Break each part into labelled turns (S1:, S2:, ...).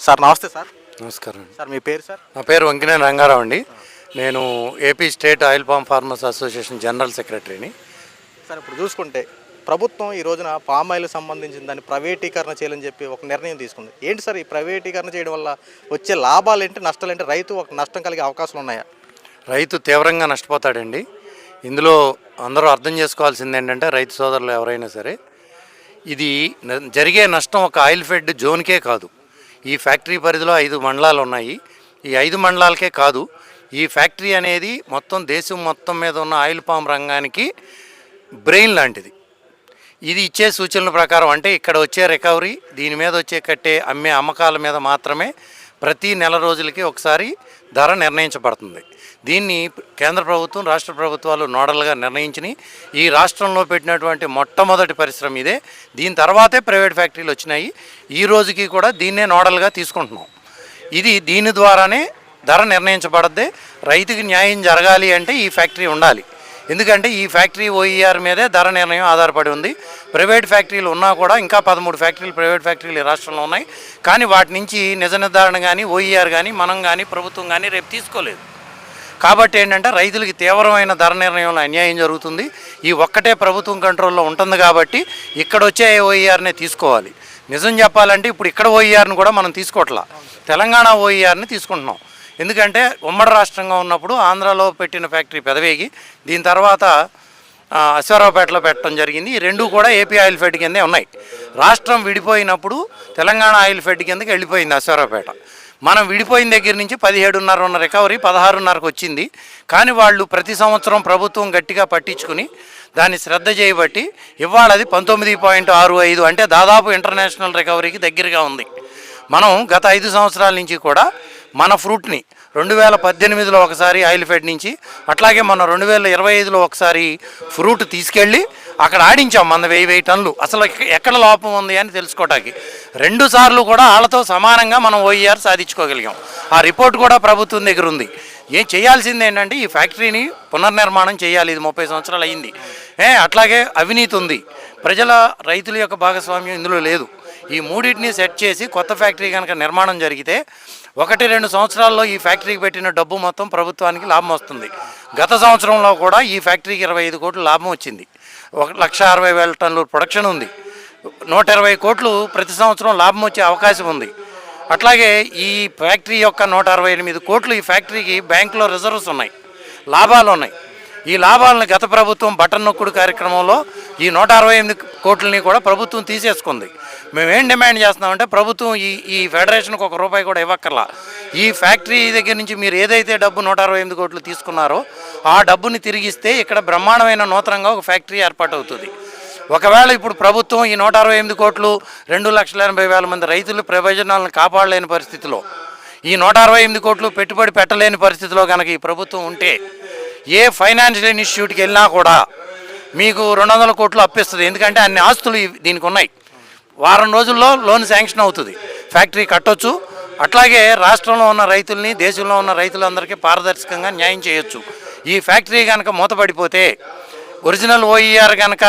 S1: Sir నమస్తే sir.
S2: నమస్కారం అండి.
S1: సార్ మీ పేరు సార్?
S2: నా పేరు వంకినేని రంగారావు అండి. నేను AP state oil palm farmers association general సెక్రటరీని
S1: సార్ ఇప్పుడు చూసుకుంటే ప్రభుత్వం ఈ రోజున పామ్ ఆయిల్ సంబంధించిన దాన్ని ప్రైవేటీకరణ చేయాలని చెప్పి ఒక నిర్ణయం తీసుకుంది. ఏంటి సార్ ఈ ప్రైవేటీకరణ చేయడం వల్ల వచ్చే లాభాలు ఏంటి నష్టాలు ఏంటి రైతు ఒక నష్టం కలిగే అవకాశాలు ఉన్నాయా?
S2: రైతు తీవ్రంగా నష్టపోతాడండి. ఇందులో అందరూ అర్థం చేసుకోవాల్సింది ఏంటంటే రైతు సోదరులు ఎవరైనా సరే ఇది జరిగే నష్టం ఒక ఆయిల్ ఫెడ్ జోన్కే కాదు. ఈ ఫ్యాక్టరీ పరిధిలో ఐదు మండలాలు ఉన్నాయి. ఈ ఐదు మండలాలకే కాదు ఈ ఫ్యాక్టరీ అనేది మొత్తం దేశం మొత్తం మీద ఉన్న ఆయిల్ పామ్ రంగానికి బ్రెయిన్ లాంటిది. ఇది ఇచ్చే సూచనల ప్రకారం అంటే ఇక్కడ వచ్చే రికవరీ దీని మీద వచ్చే కట్టే అమ్మే అమ్మకాల మీద మాత్రమే ప్రతి నెల రోజులకి ఒకసారి ధర నిర్ణయించబడుతుంది. దీన్ని కేంద్ర ప్రభుత్వం రాష్ట్ర ప్రభుత్వాలు నోడల్గా నిర్ణయించి ఈ రాష్ట్రంలో పెట్టినటువంటి మొట్టమొదటి పరిశ్రమ ఇదే. దీని తర్వాతే ప్రైవేట్ ఫ్యాక్టరీలు వచ్చినాయి. ఈ రోజుకి కూడా దీన్నే నోడల్గా తీసుకుంటున్నాం. ఇది దీని ద్వారానే ధర నిర్ణయించబడద్దే. రైతుకి న్యాయం జరగాలి అంటే ఈ ఫ్యాక్టరీ ఉండాలి. ఎందుకంటే ఈ ఫ్యాక్టరీ ఓఈఆర్ మీదే ధర నిర్ణయం ఆధారపడి ఉంది. ప్రైవేట్ ఫ్యాక్టరీలు ఉన్నా కూడా ఇంకా పదమూడు ఫ్యాక్టరీలు ప్రైవేట్ ఫ్యాక్టరీలు ఈ రాష్ట్రంలో ఉన్నాయి. కానీ వాటి నుంచి నిజ నిర్ధారణ కానీ ఓఈఆర్ కానీ మనం కానీ ప్రభుత్వం కానీ రేపు తీసుకోలేదు. కాబట్టి ఏంటంటే రైతులకి తీవ్రమైన ధర నిర్ణయంలో అన్యాయం జరుగుతుంది. ఈ ఒక్కటే ప్రభుత్వం కంట్రోల్లో ఉంటుంది కాబట్టి ఇక్కడ వచ్చే ఓఈఆర్నే తీసుకోవాలి. నిజం చెప్పాలంటే ఇప్పుడు ఇక్కడ ఓఈఆర్ని కూడా మనం తీసుకోవట్లా. తెలంగాణ ఓఈఆర్ని తీసుకుంటున్నాం. ఎందుకంటే ఉమ్మడి రాష్ట్రంగా ఉన్నప్పుడు ఆంధ్రాలో పెట్టిన ఫ్యాక్టరీ పెదవేగి దీని తర్వాత ఆ, అశ్వారావుపేటలో పెట్టడం జరిగింది. ఈ రెండు కూడా ఏపీ ఆయిల్ ఫెడ్ కిందే ఉన్నాయి. రాష్ట్రం విడిపోయినప్పుడు తెలంగాణ ఆయిల్ ఫెడ్ కిందకి వెళ్ళిపోయింది అశ్వారావుపేట. మనం విడిపోయిన దగ్గర నుంచి పదిహేడున్నర ఉన్న రికవరీ పదహారున్నరకు వచ్చింది. కానీ వాళ్ళు ప్రతి సంవత్సరం ప్రభుత్వం గట్టిగా పట్టించుకుని దాన్ని శ్రద్ధ చేయబట్టి ఇవాళ అది పంతొమ్మిది పాయింట్ ఆరు ఐదు అంటే దాదాపు ఇంటర్నేషనల్ రికవరీకి దగ్గరగా ఉంది. మనం గత ఐదు సంవత్సరాల నుంచి కూడా మన ఫ్రూట్ని రెండు వేల పద్దెనిమిదిలో ఒకసారి ఆయిల్ ఫెడ్ నుంచి అట్లాగే మనం రెండు వేల ఇరవై ఐదులో ఒకసారి ఫ్రూట్ తీసుకెళ్ళి అక్కడ ఆడించాం మన వెయ్యి వెయ్యి టన్నులు. అసలు ఎక్కడ లోపం ఉంది అని తెలుసుకోవటానికి రెండు సార్లు కూడా వాళ్ళతో సమానంగా మనం ఓఈఆర్ సాధించుకోగలిగాం. ఆ రిపోర్ట్ కూడా ప్రభుత్వం దగ్గర ఉంది. ఏం చేయాల్సింది ఏంటంటే ఈ ఫ్యాక్టరీని పునర్నిర్మాణం చేయాలి. ఇది ముప్పై సంవత్సరాలు అయింది. ఏ అట్లాగే అవినీతి ఉంది. ప్రజల రైతుల యొక్క భాగస్వామ్యం ఇందులో లేదు. ఈ మూడింటిని సెట్ చేసి కొత్త ఫ్యాక్టరీ కనుక నిర్మాణం జరిగితే ఒకటి రెండు సంవత్సరాల్లో ఈ ఫ్యాక్టరీకి పెట్టిన డబ్బు మొత్తం ప్రభుత్వానికి లాభం వస్తుంది. గత సంవత్సరంలో కూడా ఈ ఫ్యాక్టరీకి ఇరవై ఐదు కోట్లు లాభం వచ్చింది. ఒక లక్ష అరవై వేల టన్నుల ప్రొడక్షన్ ఉంది. నూట ఇరవై కోట్లు ప్రతి సంవత్సరం లాభం వచ్చే అవకాశం ఉంది. అట్లాగే ఈ ఫ్యాక్టరీ యొక్క నూట అరవై ఎనిమిది కోట్లు ఈ ఫ్యాక్టరీకి బ్యాంకులో రిజర్వ్స్ ఉన్నాయి. లాభాలు ఉన్నాయి. ఈ లాభాలను గత ప్రభుత్వం బటన్ నొక్కుడు కార్యక్రమంలో ఈ నూట అరవై ఎనిమిది కోట్లని కూడా ప్రభుత్వం తీసేసుకుంది. మేమేం డిమాండ్ చేస్తున్నామంటే ప్రభుత్వం ఈ ఈ ఫెడరేషన్కి ఒక రూపాయి కూడా ఇవ్వక్కర్లా. ఈ ఫ్యాక్టరీ దగ్గర నుంచి మీరు ఏదైతే డబ్బు నూట అరవై ఎనిమిది కోట్లు తీసుకున్నారో ఆ డబ్బుని తిరిగిస్తే ఇక్కడ బ్రహ్మాండమైన నూతనంగా ఒక ఫ్యాక్టరీ ఏర్పాటు అవుతుంది ఒకవేళ ఇప్పుడు ప్రభుత్వం ఈ నూట అరవై ఎనిమిది కోట్లు రెండు లక్షల ఎనభై వేల మంది రైతుల ప్రయోజనాలను కాపాడలేని పరిస్థితిలో ఈ నూట అరవై ఎనిమిది కోట్లు పెట్టుబడి పెట్టలేని పరిస్థితిలో కనుక ఈ ప్రభుత్వం ఉంటే ఏ ఫైనాన్షియల్ ఇన్స్టిట్యూట్కి వెళ్ళినా కూడా మీకు రెండు వందల కోట్లు అప్పిస్తుంది. ఎందుకంటే అన్ని ఆస్తులు దీనికి ఉన్నాయి వారం రోజుల్లో లోన్ శాంక్షన్ అవుతుంది. ఫ్యాక్టరీ కట్టొచ్చు. అట్లాగే రాష్ట్రంలో ఉన్న రైతుల్ని దేశంలో ఉన్న రైతులందరికీ పారదర్శకంగా న్యాయం చేయొచ్చు. ఈ ఫ్యాక్టరీ కనుక మూతపడిపోతే ఒరిజినల్ ఓఈఆర్ కనుక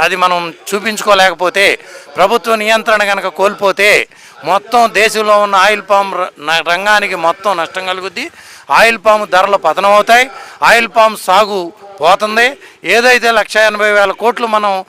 S2: అది మనం చూపించుకోలేకపోతే ప్రభుత్వ నియంత్రణ కనుక కోల్పోతే మొత్తం దేశంలో ఉన్న ఆయిల్ పామ్ ర- రంగానికి మొత్తం నష్టం కలుగుద్ది. ఆయిల్ పామ్ ధరలు పతనం అవుతాయి. ఆయిల్ పామ్ సాగు పోతుంది. ఏదైతే లక్ష ఎనభై వేల కోట్లు మనం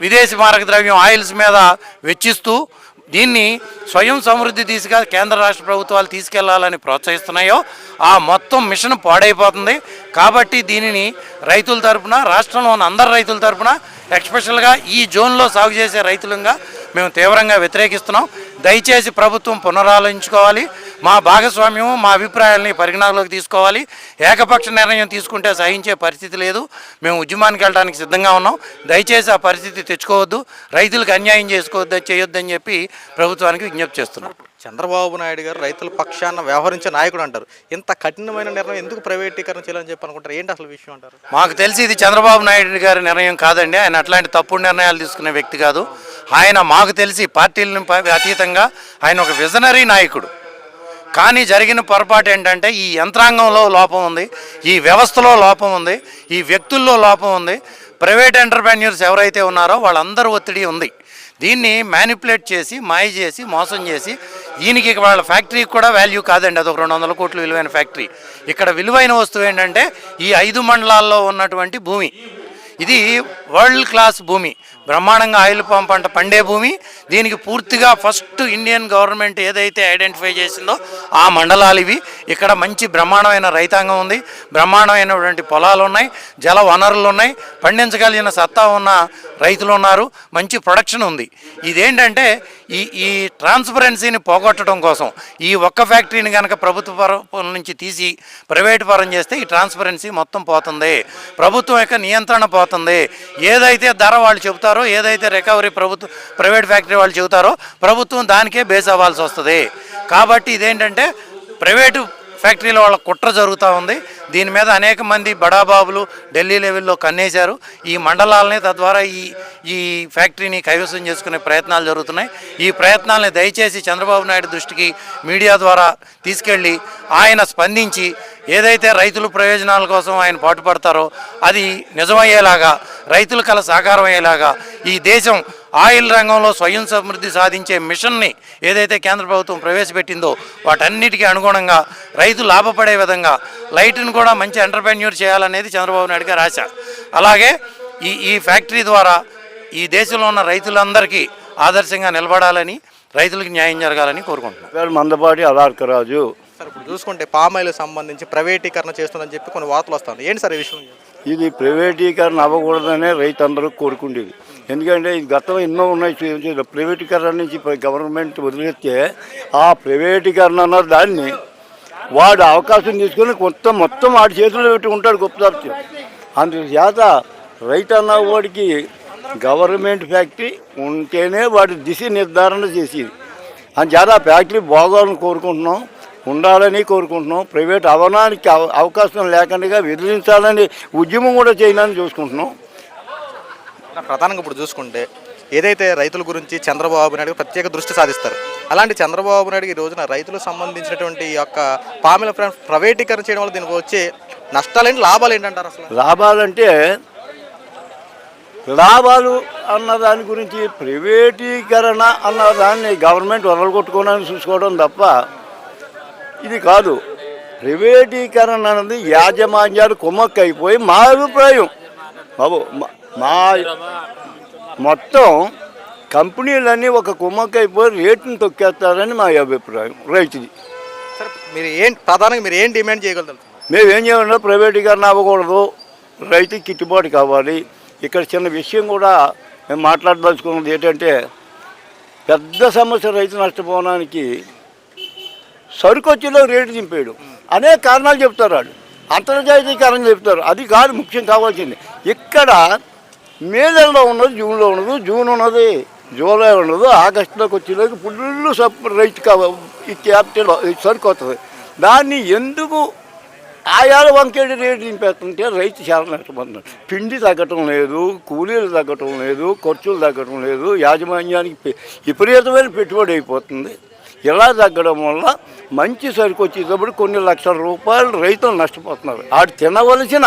S2: విదేశీ మారక ద్రవ్యం ఆయిల్స్ మీద వెచ్చిస్తూ దీన్ని స్వయం సమృద్ధి దిశగా కేంద్ర రాష్ట్ర ప్రభుత్వాలు తీసుకెళ్ళాలని ప్రోత్సహిస్తున్నాయో ఆ మొత్తం మిషన్ పాడైపోతుంది. కాబట్టి దీనిని రైతుల తరపున రాష్ట్రంలో ఉన్న అందరు రైతుల తరపున ఎక్స్పెషల్గా ఈ జోన్లో సాగు చేసే రైతులంగా మేము తీవ్రంగా వ్యతిరేకిస్తున్నాం. దయచేసి ప్రభుత్వం పునరాలోచించుకోవాలి. మా భాగస్వామ్యం మా అభిప్రాయాల్ని పరిగణనలోకి తీసుకోవాలి. ఏకపక్ష నిర్ణయం తీసుకుంటే సహించే పరిస్థితి లేదు. మేము ఉద్యమానికి వెళ్ళడానికి సిద్ధంగా ఉన్నాం. దయచేసి ఆ పరిస్థితి తెచ్చుకోవద్దు. రైతులకు అన్యాయం చేసుకోవద్దు చేయొద్దని చెప్పి ప్రభుత్వానికి విజ్ఞప్తి చేస్తున్నాం.
S1: చంద్రబాబు నాయుడు గారు రైతుల పక్షాన వ్యవహరించే నాయకుడు అంటారు. ఇంత కఠినమైన నిర్ణయం ఎందుకు ప్రైవేటీకరణ చేయాలని చెప్పి అనుకుంటారు? ఏంటి అసలు విషయం అంటారు?
S2: మాకు తెలిసి ఇది చంద్రబాబు నాయుడు గారి నిర్ణయం కాదండి. ఆయన అట్లాంటి తప్పుడు నిర్ణయాలు తీసుకునే వ్యక్తి కాదు. ఆయన మాకు తెలిసి పార్టీలను అతీతంగా ఆయన ఒక విజనరీ నాయకుడు. కానీ జరిగిన పొరపాటు ఏంటంటే ఈ యంత్రాంగంలో లోపం ఉంది ఈ వ్యవస్థలో లోపం ఉంది ఈ వ్యక్తుల్లో లోపం ఉంది. ప్రైవేట్ ఎంటర్ప్రెన్యూర్స్ ఎవరైతే ఉన్నారో వాళ్ళందరూ ఒత్తిడి ఉంది. దీన్ని మ్యానిపులేట్ చేసి మాయ చేసి మోసం చేసి దీనికి వాళ్ళ ఫ్యాక్టరీకి కూడా వాల్యూ కాదండి. అదొక రెండు వందల కోట్లు విలువైన ఫ్యాక్టరీ. ఇక్కడ విలువైన వస్తువు ఏంటంటే ఈ ఐదు మండలాల్లో ఉన్నటువంటి భూమి. ఇది వరల్డ్ క్లాస్ భూమి. బ్రహ్మాండంగా ఆయిల్ పామ్ పంట పండే భూమి. దీనికి పూర్తిగా ఫస్ట్ ఇండియన్ గవర్నమెంట్ ఏదైతే ఐడెంటిఫై చేసిందో ఆ మండలాలు ఇవి. ఇక్కడ మంచి బ్రహ్మాండమైన రైతాంగం ఉంది. బ్రహ్మాండమైనటువంటి పొలాలు ఉన్నాయి. జల వనరులు ఉన్నాయి. పండించగలిగిన సత్తా ఉన్న రైతులు ఉన్నారు. మంచి ప్రొడక్షన్ ఉంది. ఇదేంటంటే ఈ ఈ ట్రాన్స్పరెన్సీని పోగొట్టడం కోసం ఈ ఒక్క ఫ్యాక్టరీని కనుక ప్రభుత్వ పరం నుంచి తీసి ప్రైవేట్ పరం చేస్తే ఈ ట్రాన్స్పరెన్సీ మొత్తం పోతుంది. ప్రభుత్వం యొక్క నియంత్రణ పోతుంది. ఏదైతే ధర వాళ్ళు చెబుతారో ఏదైతే రికవరీ ప్రభుత్వం ప్రైవేట్ ఫ్యాక్టరీ వాళ్ళు చెబుతారో ప్రభుత్వం దానికే బేస్ అవ్వాల్సి వస్తుంది. కాబట్టి ఇదేంటంటే ప్రైవేటు ఫ్యాక్టరీల వాళ్ళ కుట్ర జరుగుతూ ఉంది. దీని మీద అనేక మంది బడాబాబులు ఢిల్లీ లెవెల్లో కన్నేశారు. ఈ మండలాలని తద్వారా ఈ ఈ ఫ్యాక్టరీని కైవసం చేసుకునే ప్రయత్నాలు జరుగుతున్నాయి. ఈ ప్రయత్నాలని దయచేసి చంద్రబాబు నాయుడు దృష్టికి మీడియా ద్వారా తీసుకెళ్ళి ఆయన స్పందించి ఏదైతే రైతుల ప్రయోజనాల కోసం ఆయన పాటుపడతారో అది నిజమయ్యేలాగా రైతుల కల సాకారం అయ్యేలాగా ఈ దేశం ఆయిల్ రంగంలో స్వయం సమృద్ధి సాధించే మిషన్ని ఏదైతే కేంద్ర ప్రభుత్వం ప్రవేశపెట్టిందో వాటన్నిటికీ అనుగుణంగా రైతు లాభపడే విధంగా లైట్ను కూడా మంచి ఎంటర్ప్రెన్యూర్ చేయాలనేది చంద్రబాబు నాయుడు గారి ఆశ. అలాగే ఈ ఈ ఫ్యాక్టరీ ద్వారా ఈ దేశంలో ఉన్న రైతులందరికీ ఆదర్శంగా నిలబడాలని రైతులకు న్యాయం జరగాలని కోరుకుంటున్నాను.
S3: పేరు మందపాటి అలార్కరాజు
S1: సార్ ఇప్పుడు చూసుకుంటే పామాయిల్ సంబంధించి ప్రైవేటీకరణ చేస్తుందని చెప్పి కొన్ని వార్తలు వస్తాయి. ఏంటి సార్ ఈ విషయం?
S3: ఇది ప్రైవేటీకరణ అవ్వకూడదనే రైతు అందరూ కోరుకుండేది. ఎందుకంటే ఇది గతంలో ఎన్నో ఉన్నాయి ప్రైవేటీకరణ నుంచి గవర్నమెంట్ వదిలేస్తే ఆ ప్రైవేటీకరణ అన్న దాన్ని వాడు అవకాశం తీసుకుని కొంత మొత్తం వాడి చేతిలో పెట్టి ఉంటాడు గొప్పదార్చి అందుచేత రైతు అన్న వాడికి గవర్నమెంట్ ఫ్యాక్టరీ ఉంటేనే వాడి దిశ నిర్ధారణ చేసేది. అందుచేత ఆ ఫ్యాక్టరీ బాగోవాలని కోరుకుంటున్నాం ఉండాలని కోరుకుంటున్నాం ప్రైవేట్ అవనానికి అవ- అవకాశం లేకుండా విధించాలని ఉద్యమం కూడా చేయాలని చూసుకుంటున్నాం.
S1: ప్రధానంగా ఇప్పుడు చూసుకుంటే ఏదైతే రైతుల గురించి చంద్రబాబు నాయుడు ప్రత్యేక దృష్టి సాధిస్తారు అలాంటి చంద్రబాబు నాయుడు ఈ రోజున రైతులకు సంబంధించినటువంటి ఈ యొక్క పామిల ప్రైవేటీకరణ చేయడం వల్ల దీనికి వచ్చే నష్టాలేంటి లాభాలు ఏంటంటారు అసలు?
S3: లాభాలంటే లాభాలు అన్న దాని గురించి ప్రైవేటీకరణ అన్న దాన్ని గవర్నమెంట్ వదలగొట్టుకోవడానికి చూసుకోవడం తప్ప ఇది కాదు. ప్రైవేటీకరణ అన్నది యాజమాన్యాలు కుమ్మక్క అయిపోయి మా అభిప్రాయం. బాబు మా- మొత్తం కంపెనీలన్నీ ఒక కుమ్మక్క అయిపోయి రేటుని తొక్కేస్తారని మా అభిప్రాయం రైతుది.
S1: సార్ మీరు ఏం ప్రధానంగా మీరు ఏం డిమాండ్ చేయగలుగుతారు?
S3: మేము ఏం చేయాలంటే ప్రైవేటీకరణ అవ్వకూడదు రైతుకి గిట్టుబాటు కావాలి. ఇక్కడ చిన్న విషయం కూడా మేము మాట్లాడదలుచుకున్నది ఏంటంటే పెద్ద సమస్య రైతు నష్టపోవడానికి సరుకు వచ్చేలో రేటు దింపేయడం. అనేక కారణాలు చెప్తారు వాళ్ళు అంతర్జాతీయకరణ చెప్తారు. అది కాదు ముఖ్యం కావాల్సింది. ఇక్కడ మే నెలలో ఉన్నది జూన్లో ఉండదు జూన్ ఉన్నది జూలై ఉండదు ఆగస్టులోకి వచ్చేలోకి ఫుల్ సప్ రైతు ఈ క్యాపిటల్ సరికొస్తుంది వస్తుంది దాన్ని ఎందుకు ఆయాల వంకేడి రేటు నింపేస్తుంటే రైతు చాలా నష్టపోతున్నాడు. పిండి తగ్గటం లేదు కూలీలు తగ్గటం లేదు ఖర్చులు తగ్గటం లేదు యాజమాన్యానికి విపరీతమైన పెట్టుబడి అయిపోతుంది. ఇలా తగ్గడం వల్ల మంచి సరుకు వచ్చేటప్పుడు కొన్ని లక్షల రూపాయలు రైతులు నష్టపోతున్నారు. ఆడు తినవలసిన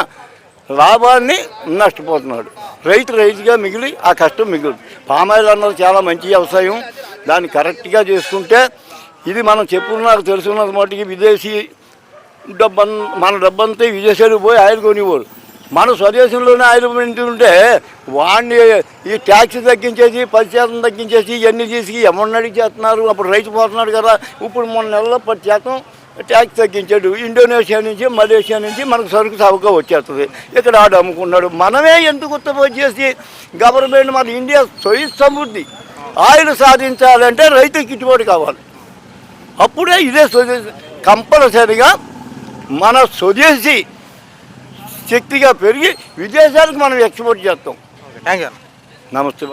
S3: లాభాన్ని నష్టపోతున్నాడు. రైతు రైతుగా మిగిలి ఆ కష్టం మిగులు. పామాయిల్ అన్నది చాలా మంచి వ్యవసాయం. దాన్ని కరెక్ట్గా చేసుకుంటే ఇది మనం చెప్పుకున్నారు తెలుసుకున్నది మటుకి విదేశీ డబ్బన్ మన డబ్బంతా విదేశాలకు పోయి ఆయిల్ కొనివ్వరు. మన స్వదేశంలోనే ఆయిల్ ఉంటే వాడిని ఈ ట్యాక్స్ తగ్గించేసి పది శాతం తగ్గించేసి ఇవన్నీ చేసి ఎవరిని అడిగి చేస్తున్నారు? అప్పుడు రైతు పోతున్నాడు కదా. ఇప్పుడు మొన్న నెలలో పది శాతం ట్యాక్స్ తగ్గించాడు ఇండోనేషియా నుంచి మలేషియా నుంచి మనకు సరుకు సవగా వచ్చేస్తుంది. ఇక్కడ ఆడు అమ్ముకున్నాడు. మనమే ఎందుకు ఉత్పత్తి చేసి గవర్నమెంట్ మన ఇండియా స్వయం సమృద్ధి. ఆయిల్ సాధించాలంటే రైతుకి గిట్టుబాటు కావాలి. అప్పుడే ఇదే స్వదేశీ కంపల్సరిగా మన స్వదేశీ శక్తిగా పెరిగి విదేశాలకు మనం ఎక్స్పోర్ట్ చేస్తాం.
S1: థ్యాంక్ యూ
S3: నమస్తే